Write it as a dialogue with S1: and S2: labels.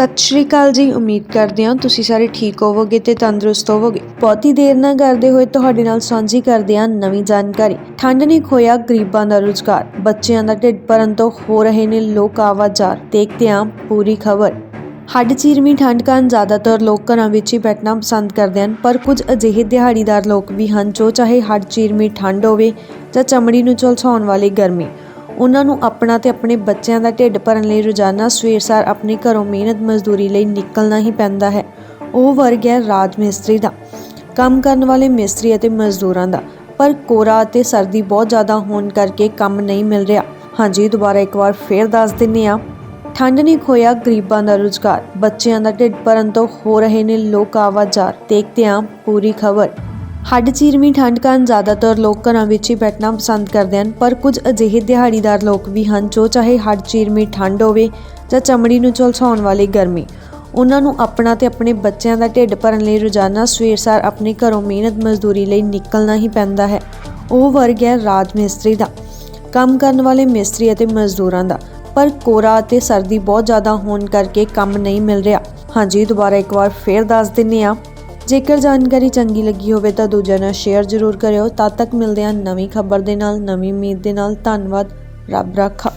S1: ਸਤਿ ਸ਼੍ਰੀ ਅਕਾਲ ਜੀ, ਉਮੀਦ ਕਰਦੇ ਹਾਂ ਤੁਸੀਂ ਸਾਰੇ ਠੀਕ ਹੋਵੋਗੇ ਤੇ ਤੰਦਰੁਸਤ ਹੋਵੋਗੇ। ਬਹੁਤੀ ਦੇਰ ਨਾ ਕਰਦੇ ਹੋਏ ਤੁਹਾਡੇ ਨਾਲ ਸਾਂਝੀ ਕਰਦੇ ਹਾਂ ਨਵੀਂ ਜਾਣਕਾਰੀ। ਠੰਡ ਨੇ ਖੋਇਆ ਗਰੀਬਾਂ ਦਾ ਰੁਜ਼ਗਾਰ, ਬੱਚਿਆਂ ਦਾ ਢਿੱਡ ਭਰਨ ਤੋਂ ਹੋ ਰਹੇ ਨੇ ਲੋਕ ਆਵਾਜ਼ਾਰ, ਦੇਖਦੇ ਹਾਂ ਪੂਰੀ ਖਬਰ। ਹੱਡ ਚੀਰਵੀਂ ਠੰਡ ਕਾਰਨ ਜ਼ਿਆਦਾਤਰ ਲੋਕ ਘਰਾਂ ਵਿੱਚ ਹੀ ਬੈਠਣਾ ਪਸੰਦ ਕਰਦੇ ਹਨ, ਪਰ ਕੁਝ ਅਜਿਹੇ ਦਿਹਾੜੀਦਾਰ ਲੋਕ ਵੀ ਹਨ ਜੋ ਚਾਹੇ ਹੱਡ ਚੀਰਵੀਂ ਠੰਡ ਹੋਵੇ ਜਾਂ ਚਮੜੀ ਨੂੰ ਝਲਸਾਉਣ ਵਾਲੀ ਗਰਮੀ। ਉਹਨਾਂ ਨੂੰ ਆਪਣਾ ਤੇ ਆਪਣੇ ਬੱਚਿਆਂ ਦਾ ਢਿੱਡ ਭਰਨ ਲਈ ਰੋਜ਼ਾਨਾ ਸਵੇਰ ਸਾਰ ਆਪਣੇ ਘਰੋਂ ਮਿਹਨਤ ਮਜ਼ਦੂਰੀ ਲਈ ਨਿਕਲਣਾ ਹੀ ਪੈਂਦਾ ਹੈ। ਉਹ ਵਰਗ ਹੈ ਰਾਜ ਮਿਸਤਰੀ ਦਾ, ਕੰਮ ਕਰਨ ਵਾਲੇ ਮਿਸਤਰੀ ਅਤੇ ਮਜ਼ਦੂਰਾਂ ਦਾ। ਪਰ ਕੋਰਾ ਅਤੇ ਸਰਦੀ ਬਹੁਤ ਜ਼ਿਆਦਾ ਹੋਣ ਕਰਕੇ ਕੰਮ ਨਹੀਂ ਮਿਲ ਰਿਹਾ। ਹਾਂਜੀ, ਦੁਬਾਰਾ ਇੱਕ ਵਾਰ ਫੇਰ ਦੱਸ ਦਿੰਨੇ ਆ ਠੰਡ ਨੇ ਖੋਇਆ ਗਰੀਬਾਂ ਦਾ ਰੁਜ਼ਗਾਰ। ਬੱਚਿਆਂ ਦਾ ਢਿੱਡ ਭਰਨ ਤੋਂ ਹੋ ਰਹੇ ਨੇ ਲੋਕ ਆਵਾਜ਼ਾਰ। ਦੇਖਦੇ ਹਾਂ ਪੂਰੀ ਖਬਰ। ਹੱਡ ਚੀਰਵੀਂ ਠੰਡ ਕਾਰਨ ਜ਼ਿਆਦਾਤਰ ਲੋਕ ਘਰਾਂ ਵਿੱਚ ਹੀ ਬੈਠਣਾ ਪਸੰਦ ਕਰਦੇ ਹਨ, ਪਰ ਕੁਝ ਅਜਿਹੇ ਦਿਹਾੜੀਦਾਰ ਲੋਕ ਵੀ ਹਨ ਜੋ ਚਾਹੇ ਹੱਡ ਚੀਰਵੀਂ ਠੰਡ ਹੋਵੇ ਜਾਂ ਚਮੜੀ ਨੂੰ ਝਲਸਾਉਣ ਵਾਲੀ ਗਰਮੀ। ਉਹਨਾਂ ਨੂੰ ਆਪਣਾ ਤੇ ਆਪਣੇ ਬੱਚਿਆਂ ਦਾ ਢਿੱਡ ਭਰਨ ਲਈ ਰੋਜ਼ਾਨਾ ਸਵੇਰ ਸਾਰ ਆਪਣੇ ਘਰੋਂ ਮਿਹਨਤ ਮਜ਼ਦੂਰੀ ਲਈ ਨਿਕਲਣਾ ਹੀ ਪੈਂਦਾ ਹੈ। ਉਹ ਵਰਗ ਹੈ ਰਾਜ ਮਿਸਤਰੀ ਦਾ, ਕੰਮ ਕਰਨ ਵਾਲੇ ਮਿਸਤਰੀ ਅਤੇ ਮਜ਼ਦੂਰਾਂ ਦਾ। ਪਰ ਕੋਰਾ ਅਤੇ ਸਰਦੀ ਬਹੁਤ ਜ਼ਿਆਦਾ ਹੋਣ ਕਰਕੇ ਕੰਮ ਨਹੀਂ ਮਿਲ ਰਿਹਾ। ਹਾਂਜੀ, ਦੁਬਾਰਾ ਇੱਕ ਵਾਰ ਫੇਰ ਦੱਸ ਦਿੰਨੇ ਆ ਜੇਕਰ ਜਾਣਕਾਰੀ ਚੰਗੀ ਲੱਗੀ ਹੋਵੇ ਤਾਂ ਦੂਜਿਆਂ ਨਾਲ ਸ਼ੇਅਰ ਜ਼ਰੂਰ ਕਰਿਓ। ਤਦ ਤੱਕ ਮਿਲਦੇ ਹਾਂ ਨਵੀਂ ਖਬਰ ਦੇ ਨਾਲ, ਨਵੀਂ ਉਮੀਦ ਦੇ ਨਾਲ। ਧੰਨਵਾਦ। ਰੱਬ ਰਾਖਾ।